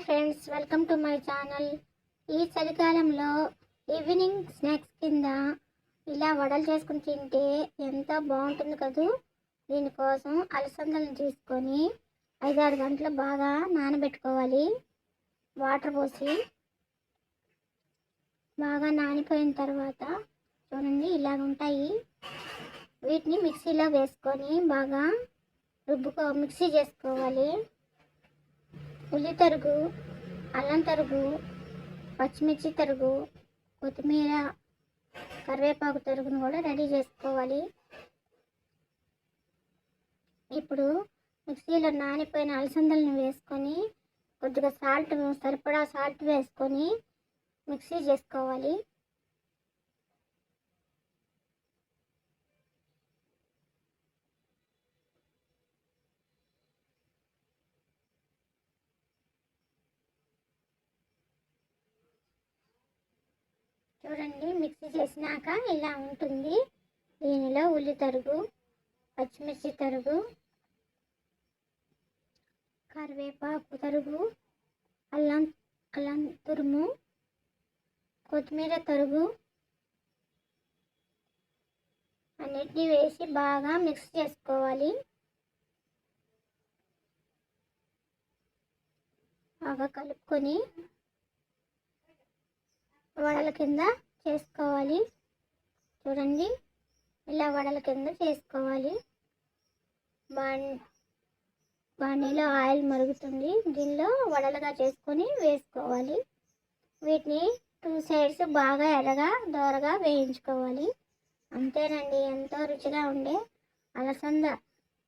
Hi friends welcome to my channel ఈ చలికాలంలో evening snacks కింద ఇలా వడలు చేసుకుని తింటే ఎంత బాగుంటుంది కదూ? దీనికోసం అలసందలను తీసుకొని ఐదారు గంటలు బాగా నానబెట్టుకోవాలి. వాటర్ పోసి బాగా నానిపోయిన తర్వాత చూడండి ఇలాగ ఉంటాయి. వీటిని మిక్సీలో వేసుకొని బాగా రుబ్బుకో మిక్సీ చేసుకోవాలి. ఉల్లి తరుగు అల్లం తరుగు పచ్చిమిర్చి తరుగు కొత్తిమీర కరివేపాకు తరుగును కూడా రెడీ చేసుకోవాలి. ఇప్పుడు మిక్సీలో నానిపోయిన అలసందలను వేసుకొని కొద్దిగా సాల్ట్ సరిపడా సాల్ట్ వేసుకొని మిక్సీ చేసుకోవాలి. చూడండి మిక్సీ చేసినాక ఇలా ఉంటుంది. దీనిలో ఉల్లి తరుగు పచ్చిమిర్చి తరుగు కరివేపాకు తరుగు అల్లం అల్లం తురుము కొత్తిమీర తరుగు అన్నిటినీ వేసి బాగా మిక్స్ చేసుకోవాలి. బాగా కలుపుకొని వడల కింద చేసుకోవాలి. చూడండి. ఇలా వడల కింద చేసుకోవాలి. బాణీలో ఆయిల్ మరుగుతుంది. దీనిలో వడలుగా చేసుకొని వేసుకోవాలి. వీటిని టూ సైడ్స్ బాగా ఎర్రగా దోరగా వేయించుకోవాలి. అంతేనండి. ఎంతో రుచిగా ఉండే అలసంద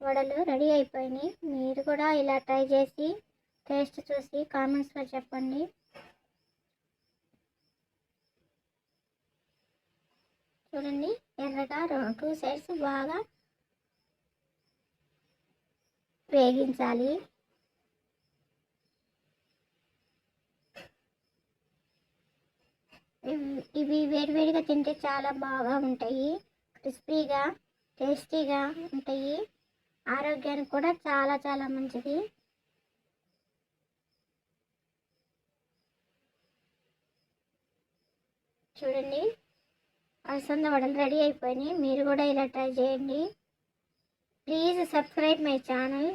వడలు రెడీ అయిపోయినాయి. మీరు కూడా ఇలా ట్రై చేసి టేస్ట్ చూసి కామెంట్స్లో చెప్పండి. చూడండి ఎర్రగా టూ సైడ్స్ బాగా వేగించాలి. ఇవి- ఇవి వేడివేడిగా తింటే చాలా బాగా ఉంటాయి. క్రిస్పీగా టేస్టీగా ఉంటాయి. ఆరోగ్యానికి కూడా చాలా చాలా మంచిది. చూడండి. అలసంద వడలు రెడీ అయిపోయినాయి. మీరు కూడా ఇలా ట్రై చేయండి. Please subscribe my channel.